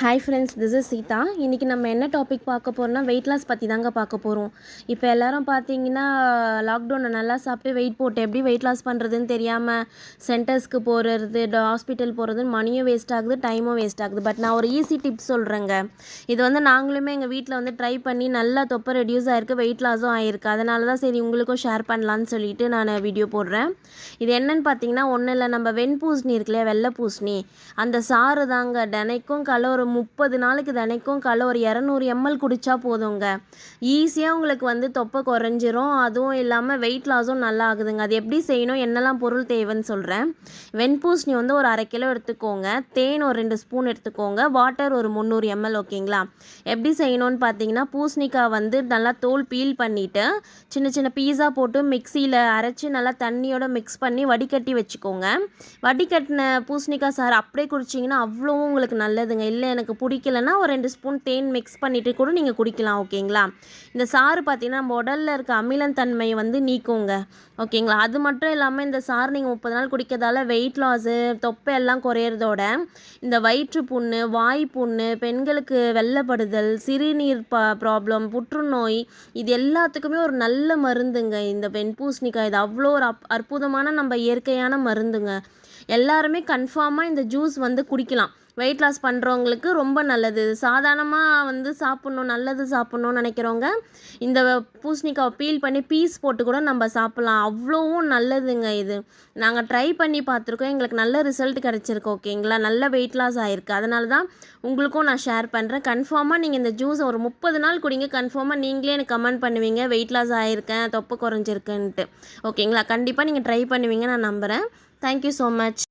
Hi friends this is Sita இன்றைக்கி நம்ம என்ன டாபிக் பார்க்க போகிறோம்னா வெயிட் லாஸ் பற்றி தாங்க பார்க்க போகிறோம் இப்போ எல்லோரும் பார்த்தீங்கன்னா லாக்டவுனை நல்லா சாப்பிட்டு வெயிட் போட்டு எப்படி வெயிட் லாஸ் பண்ணுறதுன்னு தெரியாமல் சென்டர்ஸ்க்கு போகிறது ஹாஸ்பிட்டல் போகிறதுன்னு மணியும் வேஸ்ட் ஆகுது டைமும் வேஸ்ட் ஆகுது. பட் நான் ஒரு ஈஸி டிப்ஸ் சொல்கிறேங்க இது வந்து நாங்களுமே எங்கள் வீட்டில் வந்து ட்ரை பண்ணி நல்லா தொப்பை ரெடியூஸ் ஆகிருக்கு வெயிட் லாஸும் ஆகிருக்கு அதனால தான் சரி உங்களுக்கும் ஷேர் பண்ணலான்னு சொல்லிட்டு நான் வீடியோ போடுறேன். இது என்னன்னு பார்த்தீங்கன்னா ஒன்றும் இல்லை நம்ம வெண்பூசணி இருக்கு இருக்குல்லையா வெள்ளை பூசணி. அந்த சாறு தாங்க தினைக்கும் காலை முப்பது நாளைக்கு தினைக்கும் காலை ஒரு இரநூறு எம்எல் குடித்தா போதுங்க. ஈஸியாக உங்களுக்கு வந்து தொப்பை குறைஞ்சிரும். அதுவும் இல்லாமல் வெயிட் லாஸும் நல்லா ஆகுதுங்க. அது எப்படி செய்யணும்? என்னெல்லாம் பொருள் தேவைன்னு சொல்கிறேன் வெண்பூசணி வந்து ஒரு அரை கிலோ எடுத்துக்கோங்க. தேன் ஒரு ரெண்டு ஸ்பூன் எடுத்துக்கோங்க. வாட்டர் ஒரு முந்நூறு எம்எல் ஓகேங்களா? எப்படி செய்யணும்னு பார்த்தீங்கன்னா பூசணிக்காய் வந்து நல்லா தோல் பீல் பண்ணிவிட்டு சின்ன சின்ன பீஸா போட்டு மிக்சியில் அரைச்சி நல்லா தண்ணியோட மிக்ஸ் பண்ணி வடிகட்டி வச்சுக்கோங்க. வடிகட்டின பூசணிக்காய் சாறு அப்படியே குடிச்சிங்கன்னா அவ்வளோவும் உங்களுக்கு நல்லதுங்க. இல்லை எனக்கு பிடிக்கலன்னா ஒரு ரெண்டு ஸ்பூன் தேன் மிக்ஸ் பண்ணிவிட்டு கூட நீங்கள் குடிக்கலாம் ஓகேங்களா? இந்த சாறு பார்த்தீங்கன்னா நம்ம உடலில் இருக்க அமிலத்தன்மையை வந்து நீக்குங்க ஓகேங்களா? அது மட்டும் இல்லாமல் இந்த சாறு நீங்கள் முப்பது நாள் குடிக்கிறதால வெயிட் லாஸு தொப்பை எல்லாம் குறையிறதோட இந்த வயிற்று புண்ணு வாய் புண்ணு பெண்களுக்கு வெள்ளப்படுதல் சிறுநீர் ப ப்ராப்ளம் புற்றுநோய் இது எல்லாத்துக்குமே ஒரு நல்ல மருந்துங்க. இந்த வெண்பூசணிக்காய் இது அவ்வளோ ஒரு அப் அற்புதமான நம்ம இயற்கையான மருந்துங்க. எல்லாருமே கன்ஃபார்மாக இந்த ஜூஸ் வந்து குடிக்கலாம். வெயிட் லாஸ் பண்ணுறவங்களுக்கு ரொம்ப நல்லது. சாதாரணமாக வந்து சாப்பிட்ணும் நல்லது சாப்பிட்ணுன்னு நினைக்கிறவங்க இந்த பூசணிக்காவை பீல் பண்ணி பீஸ் போட்டு கூட நம்ம சாப்பிட்லாம். அவ்வளோவும் நல்லதுங்க இது. நாங்கள் ட்ரை பண்ணி பார்த்துருக்கோம். எங்களுக்கு நல்ல ரிசல்ட் கிடச்சிருக்கு ஓகேங்களா நல்ல வெயிட் லாஸ் ஆகிருக்கு அதனால தான் உங்களுக்கும் நான் ஷேர் பண்ணுறேன் கன்ஃபார்மாக நீங்கள் இந்த ஜூஸை ஒரு முப்பது நாள் குடிங்க. கன்ஃபார்மாக நீங்களே எனக்கு கமெண்ட் பண்ணுவீங்க. வெயிட் லாஸ் ஆகிருக்கேன் தொப்பை குறைஞ்சிருக்குன்ட்டு. ஓகேங்களா கண்டிப்பாக நீங்கள் ட்ரை பண்ணுவீங்க நான் நம்புகிறேன் Thank you so much.